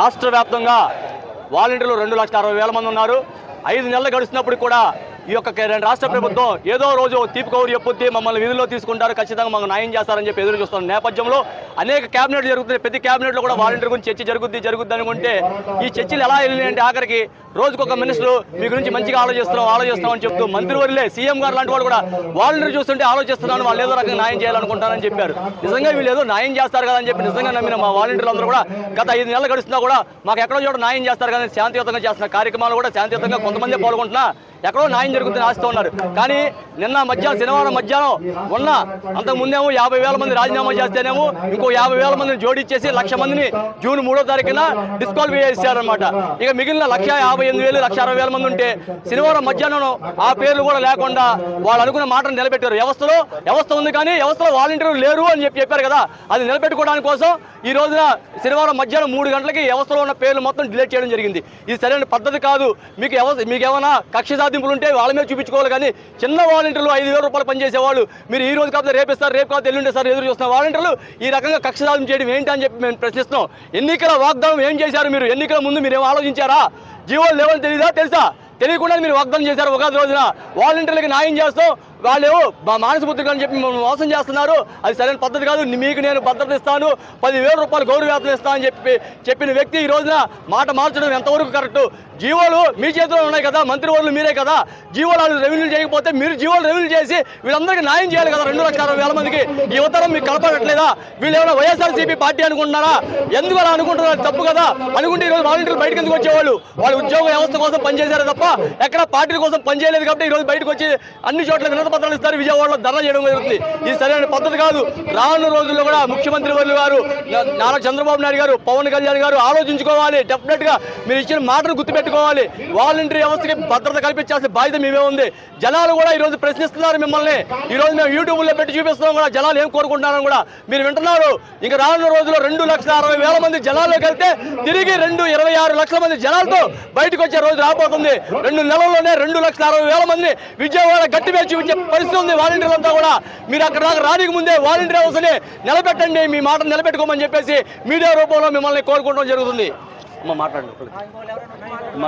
రాష్ట్ర వ్యాప్తంగా వాలంటీర్లు రెండు లక్షల అరవై వేల మంది ఉన్నారు. ఐదు నెలలు గడిచినప్పుడు కూడా ఈ యొక్క రాష్ట్ర ప్రభుత్వం ఏదో రోజు తీపి కౌరు చెప్పుద్ది మమ్మల్ని విధుల్లో తీసుకుంటారు ఖచ్చితంగా మాకు న్యాయం చేస్తారని చెప్పి ఎదురు చూస్తున్న నేపథ్యంలో అనేక క్యాబినెట్ జరుగుతున్నాయి. ప్రతి క్యాబినెట్లో కూడా వాలంటీర్ గురించి చర్చ జరుగుద్ది జరుగుద్ది అనుకుంటే ఈ చర్చలు ఎలా వెళ్ళినాయి అంటే ఆఖరికి రోజుకొక మినిస్టర్ మీ గురించి మంచిగా ఆలోచిస్తున్నాం ఆలోచిస్తున్నాం అని చెప్తూ మంత్రివర్లే సీఎం గారు లాంటి వాళ్ళు కూడా వాలంటీర్ చూస్తుంటే ఆలోచిస్తున్నాను వాళ్ళు ఏదో రకంగా న్యాయం చేయాలనుకుంటారని చెప్పారు. నిజంగా వీళ్ళు ఏదో న్యాయం చేస్తారు కదా అని చెప్పి నిజంగా నమ్మిన మా వాలంటీర్లు అందరూ కూడా గత ఐదు నెలలు గడుస్తున్నా కూడా మాకు ఎక్కడో చోట న్యాయం చేస్తారు కానీ శాంతియుతంగా చేస్తున్న కార్యక్రమాలు కూడా శాంతియుతంగా కొంతమంది పాల్గొంటున్నా ఎక్కడో న్యాయం జరుగుతుంది ఆశతో ఉన్నారు. కానీ నిన్న మధ్యాహ్నం శనివారం మధ్యాహ్నం ఉన్న అంతకు ముందేమో యాభై వేల మంది రాజీనామా చేస్తేనేమో ఇంకో యాభై వేల మందిని జోడించేసి లక్ష మందిని జూన్ మూడో తారీఖున డిస్క్వాలిఫై చేశారనమాట ఇక మిగిలిన లక్ష యాభై ఎనిమిది వేలు లక్ష అరవై వేల మంది ఉంటే శనివారం మధ్యాహ్నం ఆ పేర్లు కూడా లేకుండా వాళ్ళు అనుకున్న మాటను నిలబెట్టారు. వ్యవస్థలో వ్యవస్థ ఉంది కానీ వ్యవస్థలో వాలంటీర్లు లేరు అని చెప్పి చెప్పారు కదా. అది నిలబెట్టుకోవడానికి కోసం ఈ రోజున శనివారం మధ్యాహ్నం మూడు గంటలకి వ్యవస్థలో ఉన్న పేర్లు మొత్తం డిలీట్ చేయడం జరిగింది. ఇది సరైన పద్ధతి కాదు. మీకు మీకు ఏమైనా కక్ష సాధింపులు ఉంటే వాళ్ళ మీద చూపించుకోవాలి కానీ చిన్న వాలంటీర్లు ఐదు వేల రూపాయలు పనిచేసే వాళ్ళు మీరు ఈ రోజు కాబట్టి రేపిస్తారు రేపు కాదు ఎల్లుండే సార్ ఎదురు చూస్తున్న వాలంటీర్లు ఈ రకంగా కక్ష సాధన చేయడం ఏంటి అని చెప్పి మేము ప్రశ్నిస్తున్నాం. ఎన్నికల వాగ్దానం ఏం చేశారు మీరు? ఎన్నికల ముందు మీరు ఏం ఆలోచించారా? జీవోలు లేవని తెలియదా తెలుసా? తెలియకుండా మీరు వాగ్దానం చేశారు ఉగాది రోజున. వాలంటీర్లకి న్యాయం చేస్తాం వాళ్ళు మా మానస అని చెప్పి మమ్మల్ని మోసం చేస్తున్నారు. అది సరైన పద్ధతి కాదు. మీకు నేను భద్రత ఇస్తాను. పదివేల రూపాయలు గౌరవ వేతనం ఇస్తాను అని చెప్పి చెప్పిన వ్యక్తి ఈ రోజున మాట మార్చడం ఎంతవరకు కరెక్ట్? జీవోలు మీ చేతిలో ఉన్నాయి కదా. మంత్రివర్యులు మీరే కదా. జీవోలు రెవెన్యూ చేయకపోతే మీరు జీవోలు రెవెన్యూ చేసి వీళ్ళందరికీ న్యాయం చేయాలి కదా. రెండు లక్షల వేల మందికి. ఈ ఉత్తరం మీకు కలపడట్లేదా వీళ్ళు ఏమైనా వైఎస్ఆర్సీపీ పార్టీ అనుకుంటున్నారా? ఎందుకు అలా అనుకుంటున్నారు? తప్పు కదా. అనుకుంటే ఈరోజు వాలంటీర్లు బయటకు ఎందుకు వచ్చేవాళ్ళు? వాళ్ళు ఉద్యోగ వ్యవస్థ కోసం పనిచేశారు తప్ప ఎక్కడ పార్టీల కోసం పనిచేయలేదు కాబట్టి ఈ రోజు బయటకు వచ్చి అన్ని చోట్ల వినత పత్రాలు ఇస్తారు. విజయవాడలో ధర్నా చేయడం జరుగుతుంది. ఇది సరైన పద్ధతి కాదు. రానున్న రోజుల్లో కూడా ముఖ్యమంత్రి వర్లు గారు నారా చంద్రబాబు నాయుడు గారు పవన్ కళ్యాణ్ గారు ఆలోచించుకోవాలి. డెఫినెట్గా మీరు ఇచ్చిన మాటను గుర్తుపెట్టుకోవాలి. వాలంటరీ వ్యవస్థకి భద్రత కల్పించాల్సిన బాధ్యత మేమే ఉంది. జనాలు కూడా ఈ రోజు ప్రశ్నిస్తున్నారు మిమ్మల్ని. ఈ రోజు మేము యూట్యూబ్లో పెట్టి చూపిస్తున్నాం కూడా జనాలు ఏం కోరుకుంటున్నారని కూడా మీరు వింటున్నారు. ఇంకా రానున్న రోజుల్లో రెండు లక్షల అరవై వేల మంది జనాల్లోకి వెళ్తే తిరిగి రెండు ఇరవై ఆరు లక్షల మంది జనాలతో బయటకు వచ్చే రోజు రాబోతుంది. రెండు నెలల్లోనే రెండు లక్షల అరవై వేల మంది విజయవాడ గట్టి మీద చూపించే పరిస్థితి ఉంది. వాలంటీర్లు అంతా కూడా మీరు అక్కడ దాకా రానికి ముందే వాలంటీర్ వ్యవస్థని నిలబెట్టండి. మీ మాట నిలబెట్టుకోమని చెప్పేసి మీడియా రూపంలో మిమ్మల్ని కోరుకోవడం జరుగుతుంది. అమ్మ మాట్లాడండి.